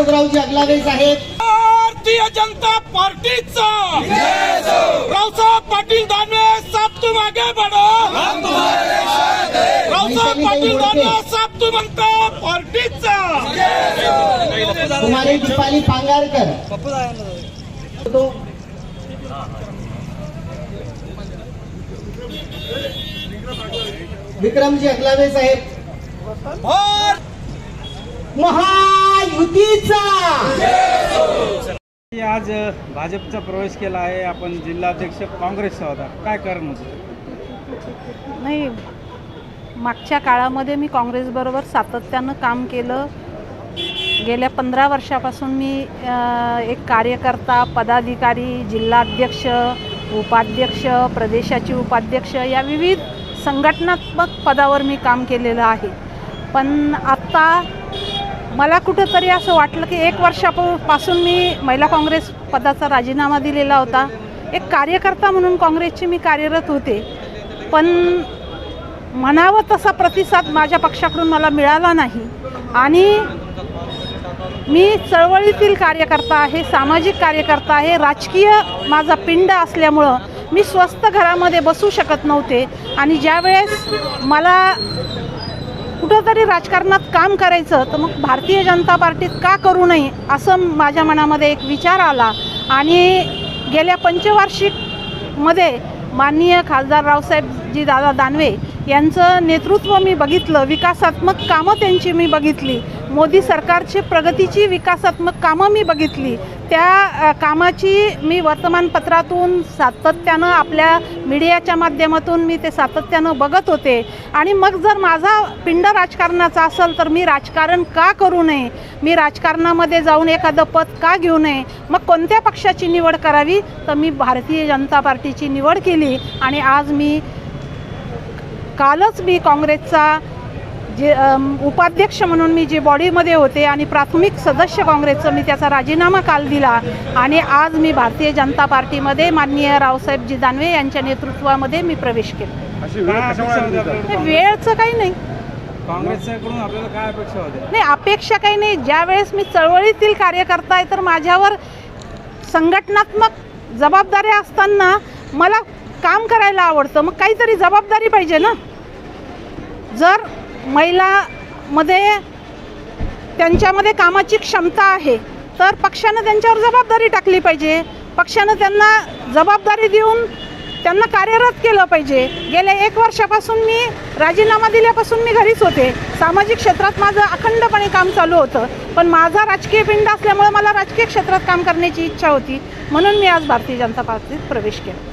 माधवरावजी अगलावे साहेब भारतीय जनता पार्टीचा. रावसाहेब पाटील दानवे साहब तुम आगे बढ़ो रावसाहेब पाटील दानवे साहब तुम म्हणता पार्टीचा. कुमारी दीपाली पांगारकर. तो विक्रमजी अगलावे साहेब महायुतीचा आज भाजपचा प्रवेश केला आहे. आपण जिल्हाध्यक्ष काँग्रेसचा होता काय कारण होतं? नाही मागच्या काळामध्ये मी काँग्रेसबरोबर सातत्यानं काम केलं. गेल्या पंधरा वर्षापासून मी एक कार्यकर्ता पदाधिकारी जिल्हाध्यक्ष उपाध्यक्ष प्रदेशाचे उपाध्यक्ष या विविध संघटनात्मक पदावर मी काम केलेलं आहे. पण आत्ता मला कुठंतरी असं वाटलं की एक वर्षापासून मी महिला काँग्रेस पदाचा राजीनामा दिलेला होता. एक कार्यकर्ता म्हणून काँग्रेसची मी कार्यरत होते. पण म्हणावं तसा प्रतिसाद माझ्या पक्षाकडून मला मिळाला नाही. आणि मी चळवळीतील कार्यकर्ता आहे सामाजिक कार्यकर्ता आहे राजकीय माझा पिंड असल्यामुळं मी स्वस्त घरामध्ये बसू शकत नव्हते. आणि ज्यावेळेस मला कुठंतरी राजकारणात काम करायचं तर मग भारतीय जनता पार्टीत का करू नये असं माझ्या मनामध्ये एक विचार आला. आणि गेल्या पंचवार्षिकमध्ये माननीय खासदार रावसाहेबजी दादा दानवे यांचं नेतृत्व मी बघितलं विकासात्मक कामं त्यांची मी बघितली मोदी सरकारची प्रगतीची विकासात्मक कामं मी बघितली त्या कामाची मी वर्तमानपत्रातून सातत्यानं आपल्या मीडियाच्या माध्यमातून मी ते सातत्यानं बघत होते. आणि मग जर माझा पिंड राजकारणाचा असेल तर मी राजकारण का करू नये? मी राजकारणामध्ये जाऊन एखादं पद का घेऊ नये? मग कोणत्या पक्षाची निवड करावी? तर मी भारतीय जनता पार्टीची निवड केली आणि आज मी कालच मी काँग्रेसचा जे उपाध्यक्ष म्हणून मी जे बॉडीमध्ये होते आणि प्राथमिक सदस्य काँग्रेसचं मी त्याचा राजीनामा काल दिला आणि आज मी भारतीय जनता पार्टीमध्ये माननीय रावसाहेबजी दानवे यांच्या नेतृत्वामध्ये मी प्रवेश केला? हे वेळचं काही नाही. काँग्रेसकडून आपल्याला काय अपेक्षा होत्या? नाही अपेक्षा काही नाही. ज्या वेळेस मी चळवळीतील कार्यकर्ता आहे तर माझ्यावर संघटनात्मक जबाबदाऱ्या असताना मला काम करायला आवडतं. मग काहीतरी जबाबदारी पाहिजे ना? जर महिलामध्ये त्यांच्यामध्ये कामाची क्षमता आहे. तर पक्षानं त्यांच्यावर जबाबदारी टाकली पाहिजे. पक्षानं त्यांना जबाबदारी देऊन त्यांना कार्यरत केलं पाहिजे. गेल्या एक वर्षापासून मी राजीनामा दिल्यापासून मी घरीच होते. सामाजिक क्षेत्रात माझं अखंडपणे काम चालू होतं. पण माझा राजकीय पिंड असल्यामुळे मला राजकीय क्षेत्रात काम करण्याची इच्छा होती. म्हणून मी आज भारतीय जनता पार्टीत प्रवेश केला.